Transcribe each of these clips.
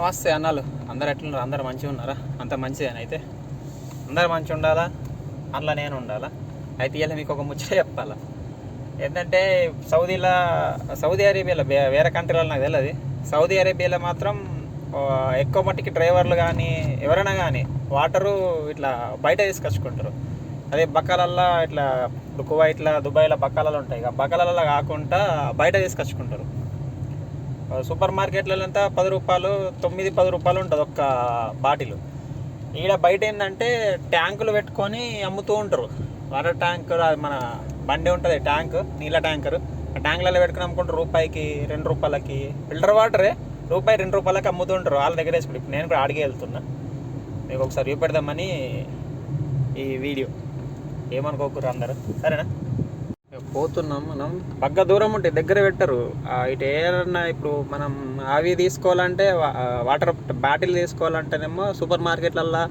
నమస్తే అన్నాలు. అందరు ఎట్లున్నారు? అందరు మంచిగా ఉన్నారా? అంత మంచిదేనా అయితే? అందరు మంచిగా ఉండాలా? అందులో నేను ఉండాలా? అయితే ఇలా మీకు ఒక ముచ్చట చెప్పాలా? ఏంటంటే సౌదీలో సౌదీ అరేబియాలో వేరే కంట్రీలో నాకు తెలియదు సౌదీ అరేబియాలో మాత్రం ఎక్కువ మట్టికి డ్రైవర్లు కానీ ఎవరైనా కానీ వాటరు ఇట్లా బయట తీసుకొచ్చుకుంటారు. అదే బకాలల్లో ఇట్లా ఇప్పుడు కువైట్లో దుబాయ్లో బకాలలో ఉంటాయి. ఇక బకాలలో కాకుండా బయట తీసుకొచ్చుకుంటారు. సూపర్ మార్కెట్లలో అంతా పది రూపాయలు తొమ్మిది పది రూపాయలు ఉంటుంది ఒక్క బాటిల్. ఈడ బయట ఏంటంటే ట్యాంకులు పెట్టుకొని అమ్ముతూ ఉంటారు. వాటర్ ట్యాంక్ అది మన బండి ఉంటుంది ట్యాంక్ నీళ్ళ ట్యాంకర్. ఆ ట్యాంకులలో పెట్టుకుని అమ్ముకుంటారు రూపాయికి రెండు రూపాయలకి. ఫిల్టర్ వాటరే రూపాయి రెండు రూపాయలకి అమ్ముతూ ఉంటారు. వాళ్ళ దగ్గర వేసుకుంటారు ఇప్పుడు నేను కూడా అడిగే వెళ్తున్నా. మీకు ఒకసారి చూపెడదామని ఈ వీడియో. ఏమనుకోకూరు అందరు? సరేనా? పోతున్నాం మనం పక్క దూరం ఉంటే దగ్గర పెట్టరు. ఇటు ఏమన్నా ఇప్పుడు మనం అవి తీసుకోవాలంటే వాటర్ బాటిల్ తీసుకోవాలంటేనేమో సూపర్ మార్కెట్లల్లో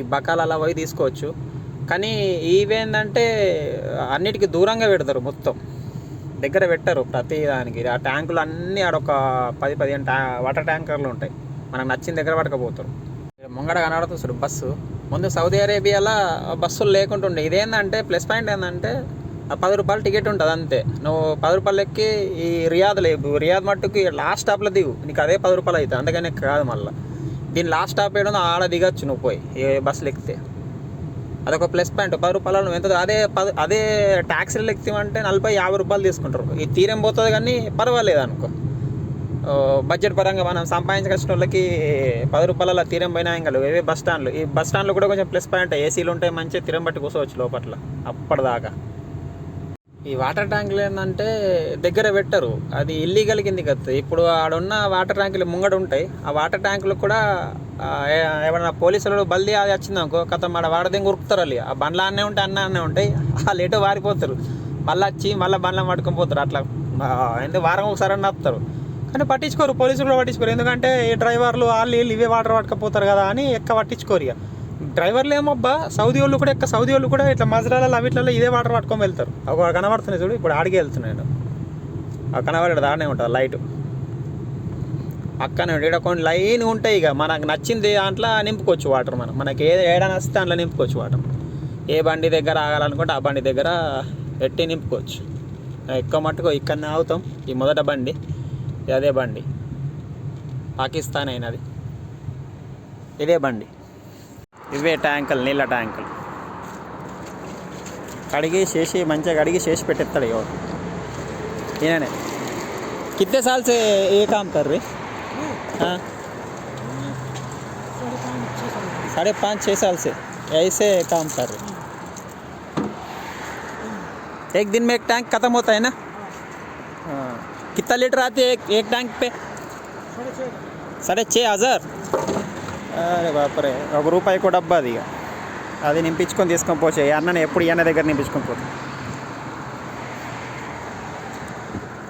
ఈ బకాలలా పోయి తీసుకోవచ్చు. కానీ ఇవేంటంటే అన్నిటికీ దూరంగా పెడతారు మొత్తం. దగ్గర పెట్టరు ప్రతి దానికి. ఆ ట్యాంకులు అన్నీ ఆడొక పది పదిహేను ట్యా వాటర్ ట్యాంకర్లు ఉంటాయి. మనకు నచ్చిన దగ్గర పడకపోతారు ముంగడ కనబడుతుంది బస్సు. ముందు సౌదీ అరేబియాలో బస్సులు లేకుంటుండే. ఇదేంటంటే ప్లస్ పాయింట్ ఏంటంటే పది రూపాయలు టికెట్ ఉంటుంది అంతే. నువ్వు పది రూపాయలు ఎక్కి ఈ రియాద్ లేవు రియాద్ మట్టుకు లాస్ట్ స్టాప్లో దిగు. నీకు అదే పది రూపాయలు అవుతుంది అందుకని కాదు మళ్ళీ. దీని లాస్ట్ స్టాప్ వేయడం ఆడ దిగచ్చు నువ్వు పోయి ఏ బస్సులు ఎక్కితే. అదొక ప్లస్ పాయింట్ పది రూపాయలు నువ్వు ఎంత అదే పది అదే ట్యాక్సీలు ఎక్కితే నలభై యాభై రూపాయలు తీసుకుంటారు. ఈ తీరం పోతుంది కానీ పర్వాలేదు అనుకో. బడ్జెట్ పరంగా మనం సంపాదించిన వాళ్ళకి పది రూపాయల తీరం పోయినా ఇంకా లేవు. బస్ స్టాండ్లు ఈ బస్ స్టాండ్లు కూడా కొంచెం ప్లస్ పాయింట్ ఏసీలు ఉంటాయి మంచిగా తీరం బట్టి కూర్చోవచ్చు లోపల. అప్పటిదాకా. ఈ వాటర్ ట్యాంకులు ఏంటంటే దగ్గర పెట్టరు. అది ఇల్లీగల్ కిందికి వస్తుంది ఇప్పుడు ఆడున్న వాటర్ ట్యాంకులు ముంగడ ఉంటాయి. ఆ వాటర్ ట్యాంకులు కూడా ఆ, ఏమన్నా పోలీసులు బల్దీ అది వచ్చింది అనుకో కథ మన వాడదేం ఉరుకుతారు వాళ్ళు ఆ బండ్లు అన్నే ఉంటాయి అన్న అన్నే ఉంటాయి. వాళ్ళు ఎటో వారిపోతారు. మళ్ళీ వచ్చి మళ్ళీ బండ్లను పట్టుకొని పోతారు. అట్లా ఎందుకు వారం ఒకసారి అన్న వస్తారు కానీ పట్టించుకోరు. పోలీసులు కూడా పట్టించుకోరు. ఎందుకంటే ఈ డ్రైవర్లు వాళ్ళు వీళ్ళు ఇవే వాటర్ పట్టుకపోతారు కదా అని ఎక్క పట్టించుకోరు ఇక. డ్రైవర్లు ఏమబ్బా? సౌదీ వాళ్ళు కూడా ఎక్క సౌదీ వాళ్ళు కూడా ఇట్లా మజరాలలో అవిట్లలో ఇదే వాటర్ పట్టుకొని వెళ్తారు. ఒక కనబడుతున్నాయి చూడు ఇప్పుడు ఆడికి వెళ్తున్నాను ఆ కనబడి దానే ఉంటుంది లైట్. పక్కన ఇక్కడ కొన్ని లైన్ ఉంటాయి ఇక. మనకు నచ్చింది దాంట్లో నింపుకోవచ్చు వాటర్ మనం. మనకి ఏ ఏడాని వస్తే దాంట్లో నింపుకోవచ్చు వాటర్. ఏ బండి దగ్గర ఆగాలనుకుంటే ఆ బండి దగ్గర పెట్టి నింపుకోవచ్చు. ఎక్కువ మట్టుకు ఇక్కడనే ఆగుతాం. ఈ మొదట బండి అదే బండి. పాకిస్తాన్ అయినది. ఇదే బండి. ఇవే ట్యాంకులు నీళ్ళ ట్యాంకులు కడిగి చేసి మంచిగా కడిగి చేసి పెట్టేస్తాడు ఎవరు ఈయననే कितने साल से ये काम कर रहे हाँ साढ़े पाँच छः साल से ऐसे काम कर रहे एक दिन में एक टैंक खत्म होता है ना हाँ कितना लीटर आती है एक, एक टैंक पे साढ़े छः हज़ार అరే బాపరే ఒక రూపాయికో డబ్బా అది ఇక. అది నింపించుకొని తీసుకొని పోచే అన్నని ఎప్పుడు అన్న దగ్గర నింపించుకొని పోతాం.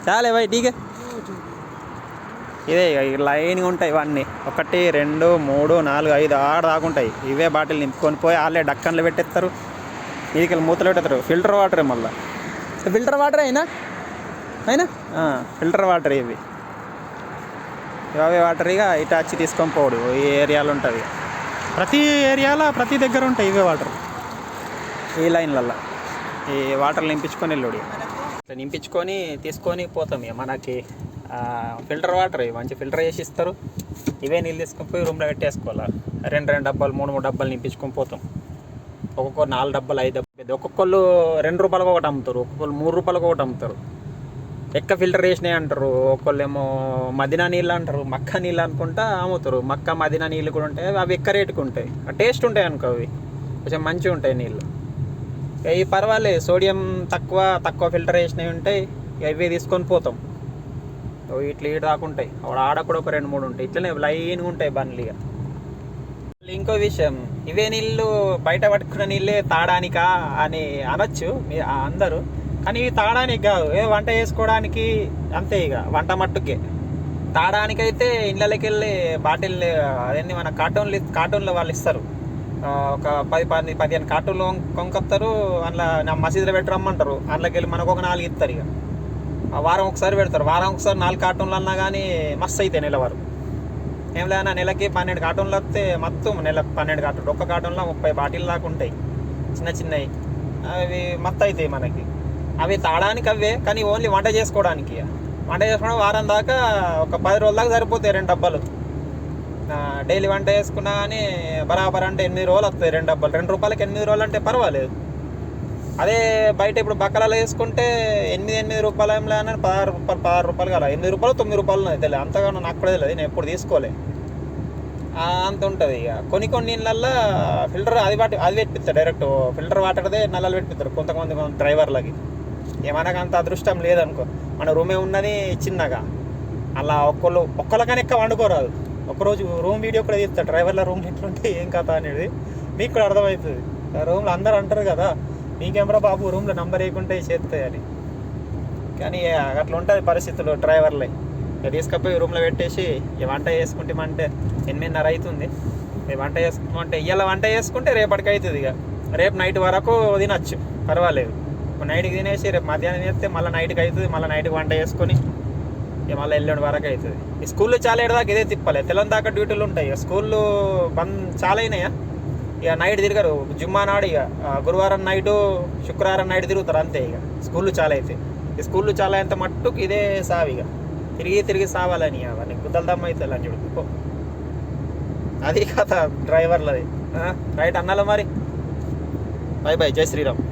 చాలే బాయ్ ఠీకే ఇదే ఇక లైన్గా ఉంటాయి ఇవన్నీ. ఒకటి రెండు మూడు నాలుగు ఐదు ఆరు దాకా ఉంటాయి. ఇవే బాటిల్ నింపుకొని పోయి వాళ్ళే డక్కన్లు పెట్టేస్తారు. మీదికి మూతలు పెట్టేస్తారు. ఫిల్టర్ వాటర్ మళ్ళీ. ఫిల్టర్ వాటర్ అయినా? అయినా? ఫిల్టర్ వాటర్ ఇవి. అవే వాటర్ ఇక ఇటు వచ్చి తీసుకొని పోడు. ఈ ఏరియాలో ఉంటుంది. ప్రతి ఏరియాలో ప్రతి దగ్గర ఉంటాయి ఇవే వాటర్. ఈ లైన్లల్లో. ఈ వాటర్ నింపించుకొని వెళ్ళాడు ఇట్లా నింపించుకొని తీసుకొని పోతాం ఇక మనకి. ఫిల్టర్ వాటర్ ఇవి మంచి ఫిల్టర్ చేసి ఇస్తారు. ఇవే నీళ్ళు తీసుకొని పోయి రూమ్లో పెట్టేసుకోవాలి. రెండు రెండు డబ్బాలు మూడు మూడు డబ్బాలు నింపించుకొని పోతాం. ఒక్కొక్కరు నాలుగు డబ్బాలు ఐదు డబ్బాలు. ఒక్కొక్కళ్ళు రెండు రూపాయలకు ఒకటి అమ్ముతారు. ఒక్కొక్కరు మూడు రూపాయలకు ఒకటి అమ్ముతారు. ఎక్క ఫిల్టర్ వేసినాయి అంటారు. ఒకళ్ళేమో మదినా నీళ్ళు అంటారు. మక్క నీళ్ళు అనుకుంటా అమ్ముతారు మక్క మదినా నీళ్ళు కూడా ఉంటాయి. అవి ఎక్క రేటుకు ఉంటాయి. టేస్ట్ ఉంటాయి అనుకో అవి. కొంచెం మంచిగా ఉంటాయి నీళ్ళు. ఇక ఇవి పర్వాలేదు సోడియం తక్కువ తక్కువ ఫిల్టర్ వేసినవి ఉంటాయి. ఇక ఇవే తీసుకొని పోతాం. ఓ ఇట్లా ఇటు దాకా ఉంటాయి. ఆడ కూడా ఒక రెండు మూడు ఉంటాయి. ఇట్లనే లైన్గా ఉంటాయి బండ్లు ఇక. ఇంకో విషయం. ఇవే నీళ్ళు బయట పట్టుకున్న నీళ్ళే తాగడానికా అని అనొచ్చు మీ అందరూ. కానీ ఇవి తాగడానికి కాదు ఏ వంట చేసుకోవడానికి అంతే ఇక. వంట మట్టుకే. తాగడానికైతే ఇళ్ళకి వెళ్ళి బాటిల్ అదేంటి మన కార్టూన్లు కార్టూన్లో వాళ్ళు ఇస్తారు. ఒక పది పది పదిహేను కార్టూన్లు కొనుకొస్తారు అందులో నా మసీదులో పెట్టి రమ్మంటారు. అందులోకి వెళ్ళి మనకు ఒక నాలుగు ఇస్తారు ఇక. వారం ఒకసారి పెడతారు. వారం ఒకసారి నాలుగు కార్టూన్లు అన్నా కానీ మస్తు అవుతాయి నెలవారు. ఏం లేదన్నా నెలకి పన్నెండు కార్టూన్లు వస్తే మొత్తం నెల పన్నెండు కార్టూన్ ఒక్క కార్టూన్లో ముప్పై బాటిల్ దాకా ఉంటాయి. చిన్న చిన్నవి. అవి మత్తు అవుతాయి మనకి. అవి తాడానికి అవే కానీ ఓన్లీ వంట చేసుకోవడానికి. వంట చేసుకోవడం వారం దాకా ఒక పది రోజుల దాకా సరిపోతాయి రెండు డబ్బాలు. డైలీ వంట చేసుకున్నా కానీ బరాబర్ అంటే ఎనిమిది రోజులు వస్తాయి రెండు డబ్బాలు. రెండు రూపాయలకి ఎనిమిది రోజులు అంటే పర్వాలేదు. అదే బయట ఇప్పుడు బక్కలలో వేసుకుంటే ఎనిమిది ఎనిమిది రూపాయలు ఏం లేదని పదహారు రూపాయలు పదహారు రూపాయలు కదా ఎనిమిది రూపాయలు తొమ్మిది రూపాయలు తెలియదు. అంతగా నాకు కూడా తెలియదు. నేను ఎప్పుడు తీసుకోలే. అంత ఉంటుంది ఇక. కొన్ని కొన్ని నీళ్ళల్లో ఫిల్టర్ అది వాటి అది పెట్టిస్తారు డైరెక్ట్ ఫిల్టర్ వాటర్దే నల్లలు పెట్టిస్తారు కొంతమంది డ్రైవర్లకి. ఏమనగా అంత అదృష్టం లేదనుకో. మన రూమే ఉన్నది చిన్నగా. అలా ఒక్కళ్ళు ఒక్కళ్ళకని ఎక్క వండుకోరాదు. ఒకరోజు రూమ్ వీడియో కూడా తీస్తా డ్రైవర్ల రూమ్ ఎట్లుంటే ఏం కథ అనేది మీకు కూడా అర్థమవుతుంది. రూమ్లో అందరూ అంటారు కదా మీకేమరా బాబు రూమ్లో నంబర్ వేయకుంటే చేస్తాయని కానీ అట్లా ఉంటుంది పరిస్థితులు డ్రైవర్లే. ఇక తీసుకపోయి రూమ్లో పెట్టేసి ఇక వంట చేసుకుంటామంటే ఎనిమిదిన్నర అవుతుంది వంట చేసుకుంటే ఇవాళ వంట చేసుకుంటే రేపటికి అవుతుంది ఇక. రేపు నైట్ వరకు తినచ్చు. పర్వాలేదు. ఇప్పుడు నైట్కి తినేసి రేపు మధ్యాహ్నం చేస్తే మళ్ళీ నైట్కి అవుతుంది మళ్ళీ నైట్కి వంట చేసుకొని ఇక మళ్ళీ ఎల్లుండి వరకు అవుతుంది ఈ స్కూల్లో చాలా ఏడదాకా ఇదే తిప్పాలి. తెల్లని దాకా డ్యూటీలు ఉంటాయి. ఇక స్కూళ్ళు బంద్ చాలా అయినాయా? ఇక నైట్ తిరగరు. జుమ్మా నాడు ఇక గురువారం నైటు శుక్రవారం నైట్ తిరుగుతారు అంతే ఇక. స్కూళ్ళు చాలా అయితే. ఈ స్కూళ్ళు చాలా ఎంత మట్టుకు ఇదే సావి ఇక. తిరిగి తిరిగి సావాలని అవన్నీ. గుద్దల దమ్మ అవుతుంది అని చూడు. అది కథ డ్రైవర్లది. రైట్ అన్నాలో మరి. బాయ్ బాయ్ జై శ్రీరామ్.